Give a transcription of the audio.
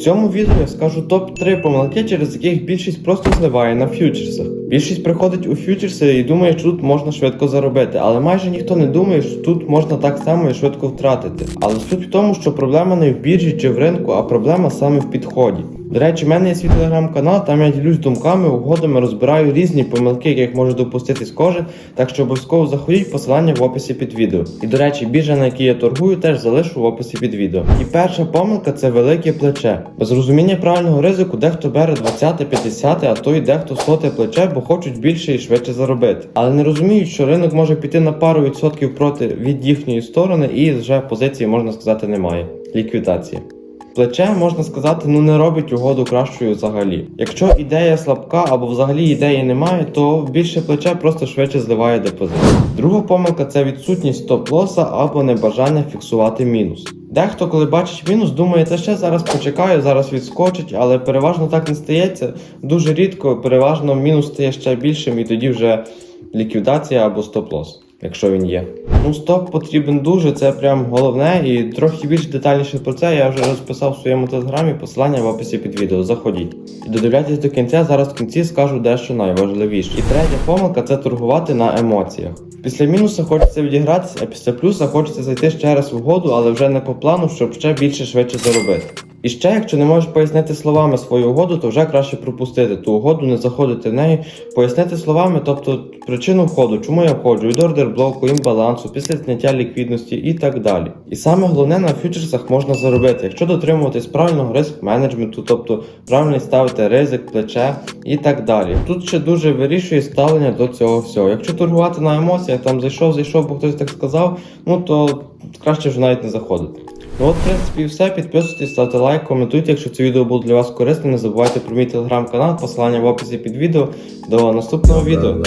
цьому відео я скажу топ-3 помилки, через яких більшість просто зливає на ф'ючерсах. Більшість приходить у ф'ючерси і думає, що тут можна швидко заробити, але майже ніхто не думає, що тут можна так само і швидко втратити. Але суть в тому, що проблема не в біржі чи в ринку, а проблема саме в підході. До речі, в мене є свій телеграм-канал, там я ділюсь думками, угодами, розбираю різні помилки, яких може допуститись кожен, так що обов'язково заходіть посилання в описі під відео. І до речі, біржа, на якій я торгую, теж залишу в описі під відео. І перша помилка це велике плече. Без розуміння правильного ризику дехто бере 20, 50, а то й дехто 100 плече, бо хочуть більше і швидше заробити. Але не розуміють, що ринок може піти на пару відсотків проти від їхньої сторони, і вже позиції можна сказати немає. Ліквідація. Плече, можна сказати, ну не робить угоду кращою взагалі. Якщо ідея слабка або взагалі ідеї немає, то більше плече просто швидше зливає депозит. Друга помилка це відсутність стоп-лоса або небажання фіксувати мінус. Дехто, коли бачить мінус, думає, та ще зараз почекаю, зараз відскочить, але переважно так не стається. Дуже рідко, переважно мінус стає ще більшим, і тоді вже ліквідація або стоп-лос, якщо він є. Ну, стоп потрібен дуже, це прям головне, і трохи більш детальніше про це я вже розписав в своєму телеграмі, посилання в описі під відео. Заходіть. І додивляйтесь до кінця, зараз в кінці скажу дещо найважливіше. І третя помилка це торгувати на емоціях. Після мінуса хочеться відігратися, а після плюса хочеться зайти ще раз в угоду, але вже не по плану, щоб ще більше швидше заробити. І ще, якщо не можеш пояснити словами свою угоду, то вже краще пропустити ту угоду, не заходити в неї, пояснити словами, тобто причину входу, чому я входжу, від ордер блоку, імбалансу, після зняття ліквідності і так далі. І саме головне на фьючерсах можна заробити, якщо дотримуватись правильного риск менеджменту, тобто правильно ставити ризик, плече і так далі. Тут ще дуже вирішує ставлення до цього всього. Якщо торгувати на емоціях, там зайшов, зайшов, бо хтось так сказав, ну то краще вже навіть не заходити. Ну от, в принципі, і все. Підписуйтесь, ставте лайк, коментуйте, якщо це відео було для вас корисним. Не забувайте про мій телеграм-канал, посилання в описі під відео. До наступного відео.